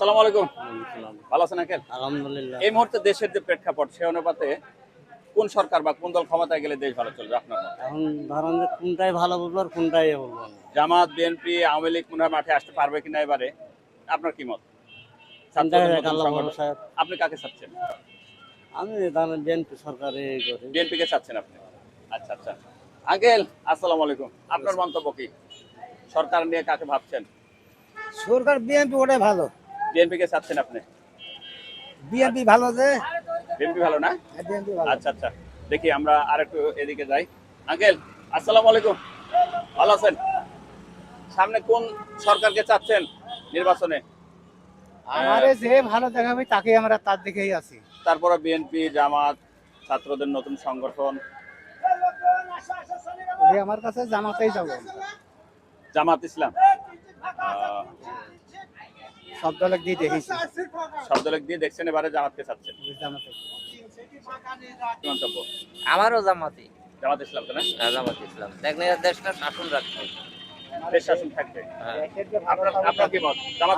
আসসালামু আলাইকুম। ভালো আছেন আঙ্কেল? আলহামদুলিল্লাহ। এই মুহূর্তে দেশের যে প্রেক্ষাপট সে অনুপাতে কোন সরকার বা কোন দল ক্ষমতায় গেলে দেশ ভালো চলবে আপনার এখন ধরেন যে কোনটাই ভালো বলব আর কোনটাই বলব জামাত বিএনপি আওয়ামী লীগ মনে হয় মাঠে আসতে পারবে কিনা এবারে? আপনার কি মত। আপনি কাকে চাচ্ছেন আমি ধরেন বিএনপি সরকারে বিএনপি কে চাচ্ছেন আপনি? আচ্ছা আচ্ছা। আঙ্কেল আসসালামু আলাইকুম। আপনার মন্তব্য কি? সরকার নিয়ে কাকে ভাবছেন? সরকার বিএনপি ওটাই ভালো। বিএনপি কে চাচ্ছেন আপনি? বিএনপি ভালো যে। বিএনপি ভালো না? বিএনপি ভালো। আচ্ছা আচ্ছা। দেখি আমরা আর একটু এদিকে যাই। আঙ্কেল আসসালামু আলাইকুম। ভালো আছেন? সামনে কোন সরকারকে চাচ্ছেন নির্বাচনে? আমারে যে ভালো দেখাবে তাকে আমরা তার দিকেই আছি। তারপরে বিএনপি জামাত ছাত্রদের নতুন সংগঠন। আমার কাছে জামাতেই যাব। জামাত ইসলাম। সব দিয়ে দেখেছি। সব দিয়ে দেখছেন এবারে জামাতকে চাচ্ছেন জামাতে মন্তব্য আমারও জামাতি। জামাত ইসলাম তো না? জামাত ইসলাম। দেখলে দেশটা শাসন রাখবে দেশ শাসন থাকবে। হ্যাঁ। আপনার কি মত?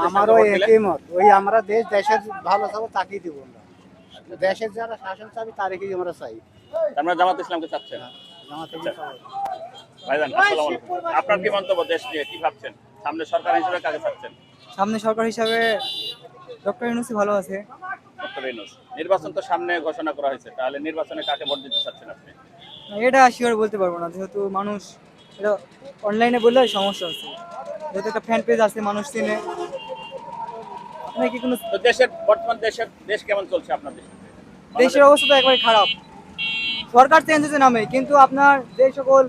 আমারও? একই মত। ওই আমরা দেশ দেশের ভালো থাকব তাকেই দিব আমরা। দেশের যারা শাসন চাবি তাদেরকেই আমরা চাই। আমরা জামাত ইসলামকে ভাইজান আসসালামু আলাইকুম। আপনার কি মন্তব্য দেশ নিয়ে? কি ভাবছেন? সামনে সরকার হিসেবে কাকে চাচ্ছেন সামনে সরকার হিসাবে ডক্টর ইউনুসি ভালো আছে। ডক্টর ইউনূস নির্বাচন তো সামনে ঘোষণা করা হয়েছে তাহলে নির্বাচনে কাকে ভোট দিতে চাচ্ছেন আপনি? এটা শিওর বলতে পারব না যেহেতু মানুষ এটা অনলাইনে বললে সমস্যা আছে যেহেতু একটা ফ্যান পেজ আছে মানুষ চিনে। আপনার কি কোনো তো দেশের বর্তমান দেশের দেশ কেমন চলছে আপনার দেশে দেশের অবস্থা তো একবারে খারাপ। সরকার চেঞ্জ হয়েছে নামে কিন্তু আপনার যে সকল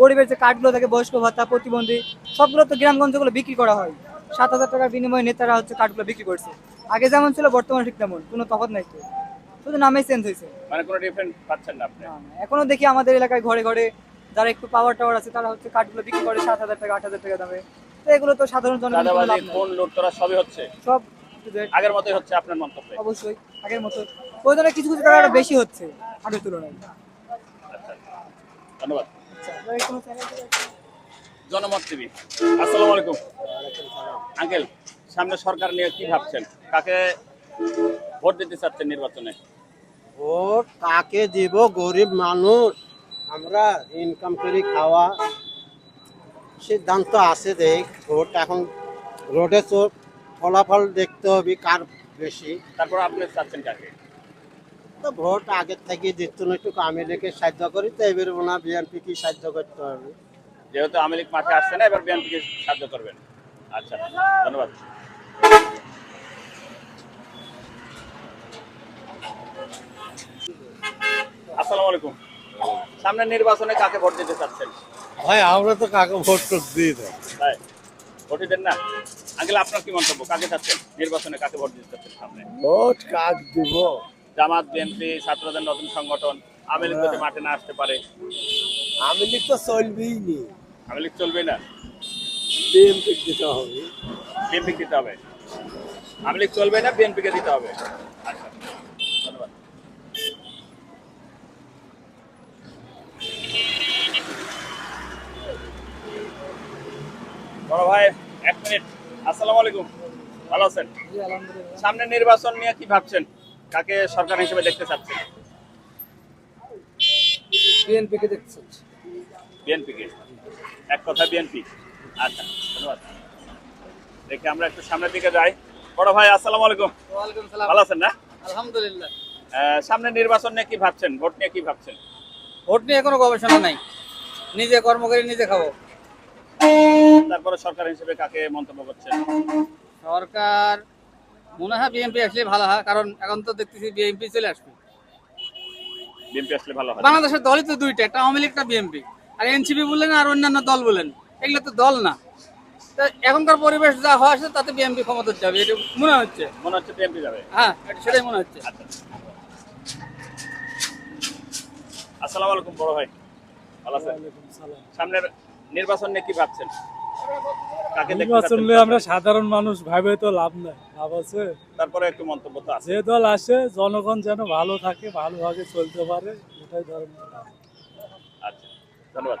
গরিবের যে কার্ডগুলো থাকে বয়স্ক ভাতা প্রতিবন্ধী সবগুলো তো গ্রামগঞ্জগুলো বিক্রি করা হয়। সাত হাজার টাকার বিনিময়ে নেতারা হচ্ছে কার্ডগুলো বিক্রি করছে। আগে যেমন ছিল বর্তমানে ঠিক তেমন। কোনো তফাৎ নাই তো। শুধু নামেই চেঞ্জ হয়েছে। মানে কোনো ডিফারেন্ট পাচ্ছেন না আপনি? এখনও দেখি আমাদের এলাকায় ঘরে ঘরে যারা একটু পাওয়ার টাওয়ার আছে তারা হচ্ছে কাঠগুলো বিক্রি করে সাত হাজার টাকা আট হাজার টাকা দামে। তো এগুলো তো সাধারণ লুটতরা সবই হচ্ছে? সব আগের মতোই হচ্ছে আপনার মন্তব্য? অবশ্যই আগের মতো। ধরনের কিছু কিছু টাকা বেশি হচ্ছে আগের তুলনায়। আচ্ছা ধন্যবাদ। আচ্ছা? জনমত টিভি। আসসালামু আলাইকুম। আঙ্কেল সামনে সরকার নিয়ে কি ভাবছেন? কাকে ভোট দিতে চাচ্ছেন নির্বাচনে? ভোট কাকে দিব? গরিব মানুষ। আমরা ইনকাম করে খাওয়া। সিদ্ধান্ত আছে দেখ ভোট এখন রোডে চোখ ফলাফল দেখতে হবে কার বেশি। তারপর আপনি চাচ্ছেন কাকে? তো ভোট আগের থেকে দিত না একটু আমি রেখে সাহায্য করি তো এবার না বিএনপি কি সাহায্য করতে হবে। যেহেতু আওয়ামী লীগ মাঠে আসছে না এবার বিএনপি বিএনপিকে সাহায্য করবেন। আচ্ছা ধন্যবাদ। আসসালামু আলাইকুম। সামনে নির্বাচনে কাকে ভোট দিতে চাচ্ছেন? ভাই আমরা তো কাকে ভোট দিই ভোটই দেন না? আঙ্কেল আপনার কি মন্তব্য? কাকে চাচ্ছেন? নির্বাচনে কাকে ভোট দিতে চাচ্ছেন সামনে? ভোট কাক দিব? জামাত বিএনপি ছাত্রদের নতুন সংগঠন আওয়ামী লীগ যদি মাঠে না আসতে পারে? আমি লীগ তো চলবেই নি। আওয়ামী লীগ চলবে না? বিএনপি দিতে হবে। দিতে হবে। আওয়ামী লীগ চলবে না বিএনপিকে দিতে হবে। আচ্ছা ধন্যবাদ। বড় ভাই এক মিনিট। আসসালামু আলাইকুম। ভালো আছেন? সামনে নির্বাচন নিয়ে কি ভাবছেন? কাকে সরকার হিসেবে দেখতে চাচ্ছেন? BNP কে দেখতে চাচ্ছি। বিএনপিকে এক কথা বিএনপি আচ্ছা। ধন্যবাদ। দেখে আমরা একটু সামনের দিকে যাই। বড় ভাই আসসালামু আলাইকুম। ওয়ালাইকুম সালাম। ভালো আছেন না? আলহামদুলিল্লাহ। সামনে নির্বাচন নিয়ে কি ভাবছেন? ভোট নিয়ে কি ভাবছেন? ভোট নিয়ে কোনো গবেষণা নাই। নিজে কর্ম করে নিজে খাব। তারপরে সরকার হিসেবে কাকে মন্তব্য করছেন? সরকার মনে হয় বিএনপি আসলে ভালো হয় কারণ এখন তো দেখতেছি বিএনপি চলে আসবে। বিএনপি আসলে ভালো হয় বাংলাদেশের দলই তো দুইটা একটা আওয়ামী লীগ একটা বিএনপি। আর এনসিপি বললেন আর অন্যান্য দল বলেন এগুলো তো দল না। তো এখনকার পরিবেশ যা হওয়া আছে তাতে বিএনপি ক্ষমতা যাবে এটা মনে হচ্ছে। মনে হচ্ছে বিএনপি যাবে। হ্যাঁ সেটাই মনে হচ্ছে। আচ্ছা। আসসালামু আলাইকুম বড় ভাই ভালো আছেন? সামনের নির্বাচন নিয়ে কি ভাবছেন? নির্বাচন নিয়ে আমরা সাধারণ মানুষ ভাবে তো লাভ নাই লাভ আছে। তারপরে একটু মন্তব্য তো আছে। যে দল আসে জনগণ যেন ভালো থাকে ভালোভাবে চলতে পারে এটাই ধর্ম আচ্ছা ধন্যবাদ।